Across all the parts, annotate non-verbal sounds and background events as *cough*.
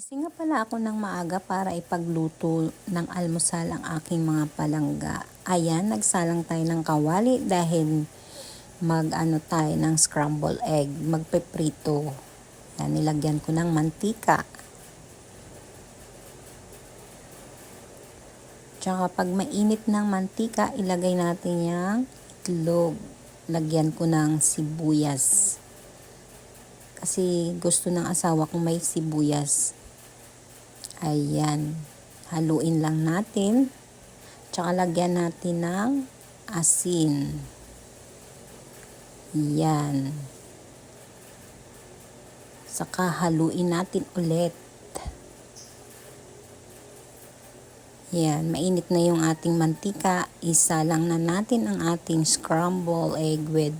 Gising nga pala ako ng maaga para ipagluto ng almusal ang aking mga palangga. Ayan, nagsalang tayo ng kawali dahil mag-ano tayo ng scramble egg, magpeprito. Yan, nilagyan ko ng mantika. Tsaka pag mainit ng mantika, ilagay natin yung itlog. Lagyan ko ng sibuyas. Kasi gusto ng asawa kong may sibuyas. Ayan. Haluin lang natin. Tsaka lagyan natin ng asin. Yan. Saka haluin natin ulit. Yan, mainit na yung ating mantika. Isa lang na natin ang ating scramble egg with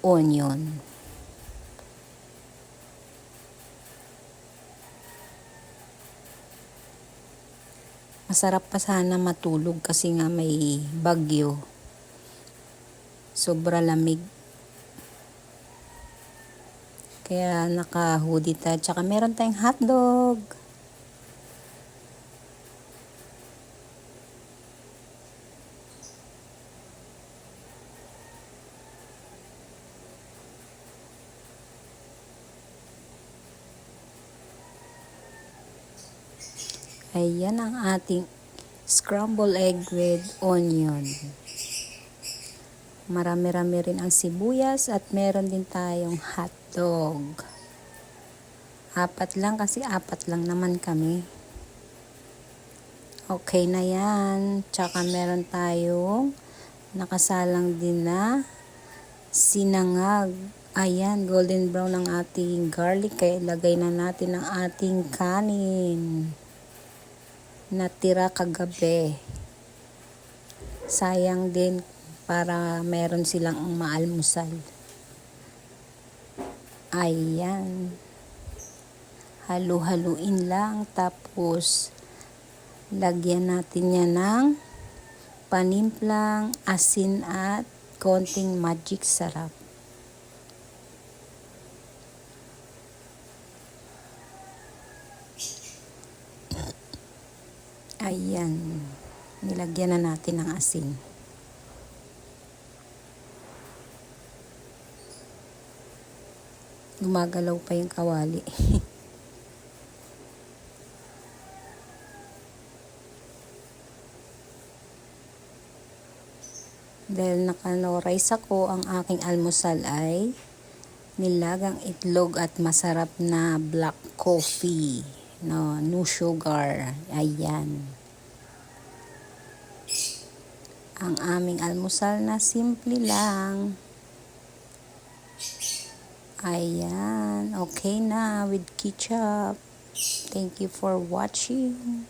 onion. Masarap pa sana matulog kasi nga may bagyo. Sobra lamig. Kaya naka-hoodie tayo. Tsaka meron tayong hotdog. Ayan ang ating scramble egg with onion. Marami-rami rin ang sibuyas at meron din tayong hotdog. Apat lang kasi apat lang naman kami. Okay na yan. Tsaka meron tayong nakasalang din na sinangag. Ayan, golden brown ang ating garlic. Kaya ilagay na natin ang ating kanin natira kagabi. Sayang din para meron silang maalmusal. Ayan. Halu-haluin lang tapos lagyan natin yan ng panimplang asin at konting magic sarap. Ayan. Nilagyan na natin ng asin. Gumagalaw pa yung kawali. *laughs* Dahil nakano-rice ako, ang aking almusal ay nilagang itlog at masarap na black coffee. No, no sugar. Ayan. Ang aming almusal na simple lang. Ayan. Okay na with ketchup. Thank you for watching.